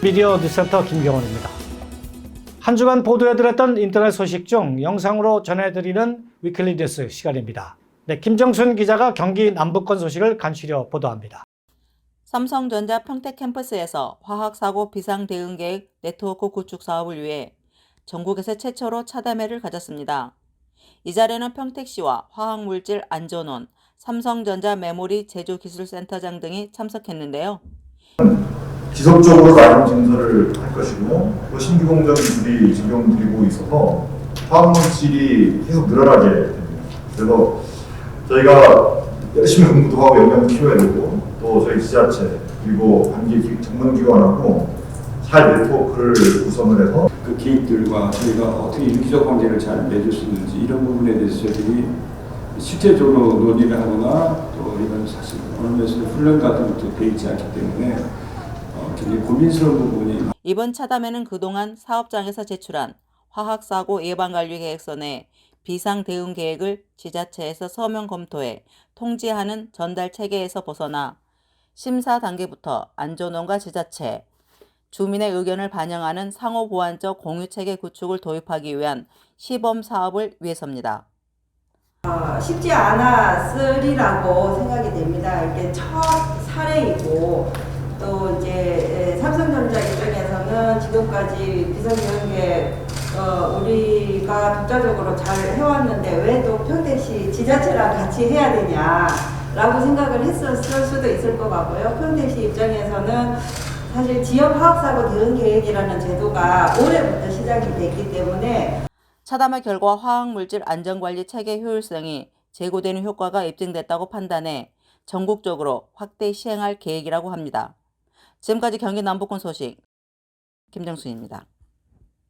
미디어 뉴스센터 김경원입니다. 한 주간 보도해드렸던 인터넷 소식 중 영상으로 전해드리는 위클리 뉴스 시간입니다. 네, 김정순 기자가 경기 남부권 소식을 간추려 보도합니다. 삼성전자 평택 캠퍼스에서 화학사고 비상대응계획 네트워크 구축 사업을 위해 전국에서 최초로 차담회를 가졌습니다. 이 자리에는 평택시와 화학물질 안전원, 삼성전자 메모리 제조기술센터장 등이 참석했는데요. 지속적으로 나름 증설을 할 것이고 또 신규 공정 기술이 적용되고 있어서 화학 물질이 계속 늘어나게 됩니다. 그래서 저희가 열심히 공부도 하고 역량도 키워야 되고 또 저희 지자체 그리고 관계 기- 전문기관하고 잘 네트워크를 구성을 해서 그 기획들과 저희가 어떻게 유기적 관계를 잘 맺을 수 있는지 이런 부분에 대해서 저희들이 실제적으로 논의를 하거나 또 이런 사실 면에서 훈련 같은 것도 돼 있지 않기 때문에 어, 굉장히 고민스러운 부분이 이번 차담회는 그동안 사업장에서 제출한 화학사고 예방관리 계획서 내 비상 대응 계획을 지자체에서 서면 검토해 통지하는 전달 체계에서 벗어나 심사 단계부터 안전원과 지자체, 주민의 의견을 반영하는 상호 보완적 공유 체계 구축을 도입하기 위한 시범 사업을 위해서입니다. 어, 쉽지 않았으리라고 생각이 됩니다. 이게 첫 사례이고 또 이제 에, 삼성전자 입장에서는 지금까지 비상경계 어, 우리가 독자적으로 잘 해왔는데 왜 또 평택시 지자체랑 같이 해야 되냐라고 생각을 했었을 수도 있을 것 같고요. 평택시 입장에서는 사실 지역 화학사고 대응 계획이라는 제도가 올해부터 시작이 됐기 때문에 차담회 결과 화학물질 안전관리 체계 효율성이 제고되는 효과가 입증됐다고 판단해 전국적으로 확대 시행할 계획이라고 합니다. 지금까지 경기 남부권 소식 김정수입니다.